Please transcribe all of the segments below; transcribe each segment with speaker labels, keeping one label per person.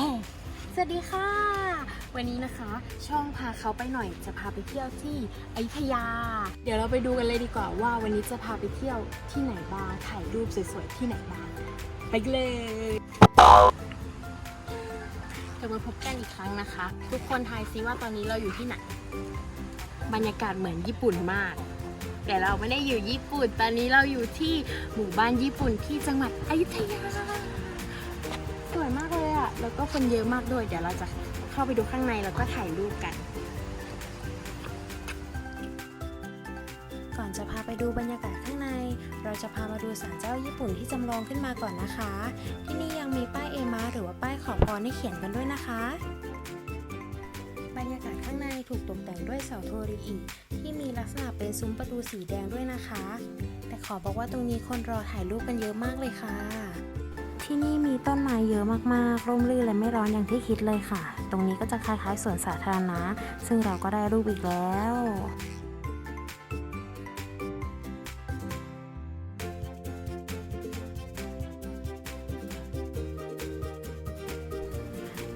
Speaker 1: ฮ่สวัสดีค่ะ วันนี้นะคะ ช่องพาเขาไปหน่อยจะพาไปเที่ยวที่อยุธยา เดี๋ยวเราไปดูกันเลยดีกว่าว่าวันนี้จะพาไปเที่ยวที่ไหนบ้างถ่ายรูปสวยๆที่ไหนบ้างไปเลยกลับมาพบกันอีกครั้งนะคะ ทุกคนทายซิว่าตอนนี้เราอยู่ที่ไหน บรรยากาศเหมือนญี่ปุ่นมาก แต่เราไม่ได้อยู่ญี่ปุ่น ตอนนี้เราอยู่ที่หมู่บ้านญี่ปุ่นที่จังหวัดอยุธยาสวยมากเลย แล้วก็คนเยอะมากด้วย เดี๋ยวเราจะเข้าไปดูข้างในแล้วก็ถ่ายรูปกัน
Speaker 2: ก่อนจะพาไปดูบรรยากาศข้างใน เราจะพามาดูศาลเจ้าญี่ปุ่นที่จำลองขึ้นมาก่อนนะคะ ที่นี่ยังมีป้ายเอมาหรือว่าป้ายขอพรให้เขียนกันด้วยนะคะ บรรยากาศข้างในถูกตกแต่งด้วยเสาโทริอิที่มีลักษณะเป็นซุ้มประตูสีแดงด้วยนะคะ แต่ขอบอกว่าตรงนี้คนรอถ่ายรูปกันเยอะมากเลยค่ะ ที่นี่มีต้นไม้เยอะมากๆ ร่มรื่นและไม่ร้อนอย่างที่คิดเลยค่ะ ตรงนี้ก็จะคล้ายๆสวนสาธารณะ ซึ่งเราก็ได้รูปอีกแล้ว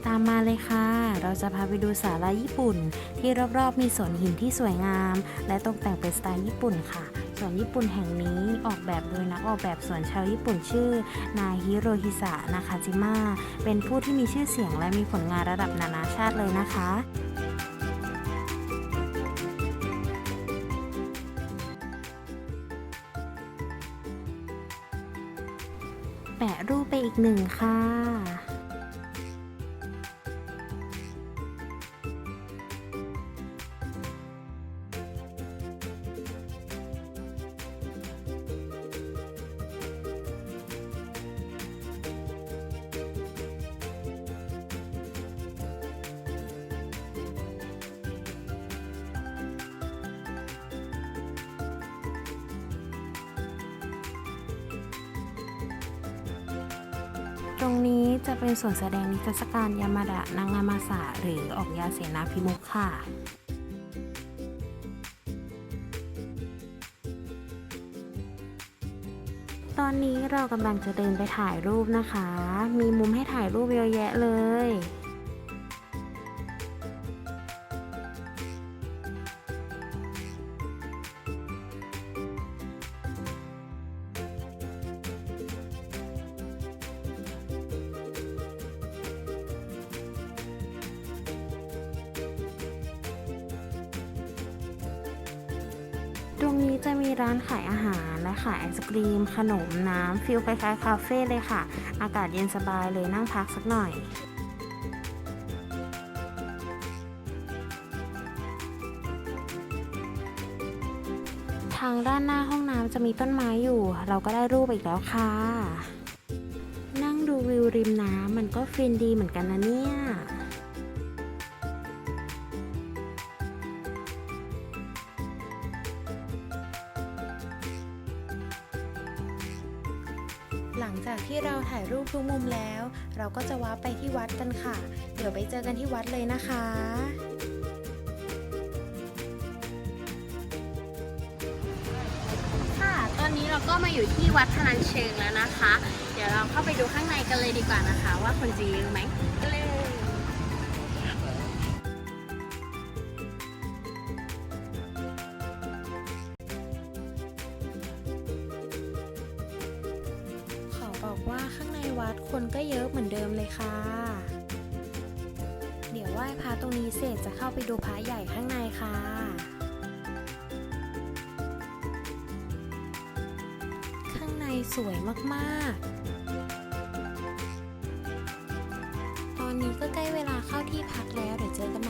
Speaker 2: ตามมาเลยค่ะ เราจะพาไปดูศาลาญี่ปุ่น ที่รอบๆมีสวนหินที่สวยงาม และตกแต่งเป็นสไตล์ญี่ปุ่นค่ะ สวนญี่ปุ่นแห่งนี้ออกแบบโดยนักออกแบบสวนชาวญี่ปุ่นชื่อ นายฮิโรฮิสะนาคาจิมะเป็นผู้ที่มีชื่อเสียงและมีผลงานระดับนานาชาติเลยนะคะแปะรูปไปอีกหนึ่งค่ะ ตรงนี้จะเป็นส่วนแสดงนิทรรศการยามาดะนางามาสะหรือออกยาเสนาพิมุขค่ะตอนนี้เรากำลังจะเดินไปถ่ายรูปนะคะ มีมุมให้ถ่ายรูปเยอะแยะเลย ตรงนี้จะมีร้านขายอาหารและขายไอศกรีม ขนมน้ำฟิลคล้ายๆคาเฟ่เลยค่ะ อากาศเย็นสบายเลยนั่งพักสักหน่อยทางด้านหน้าห้องน้ำจะมีต้นไม้อยู่ เราก็ได้รูปอีกแล้วค่ะ นั่งดูวิวริมน้ำมันก็ฟินดีเหมือนกันนะเนี่ย หลังจากที่เราถ่ายรูปทุกมุมแล้ว เราก็จะว้าร์ไปที่วัดกันค่ะ เดี๋ยวไปเจอกันที่วัดเลยนะคะ
Speaker 1: ค่ะตอนนี้เราก็มาอยู่ที่วัดพนันเชิงแล้วนะคะ เดี๋ยวเราเข้าไปดูข้างในกันเลยดีกว่านะคะ ว่าคนจะเยอะไหมก็เลย
Speaker 2: บอกว่าข้างในวัดคนก็เยอะเหมือนเดิมเลยค่ะ เดี๋ยวไหว้พระตรงนี้เสร็จจะเข้าไปดูพระใหญ่ข้างในค่ะข้างในสวยมากๆ ตอนนี้ก็ใกล้เวลาเข้าที่พักแล้วเดี๋ยวเจอกันใหม่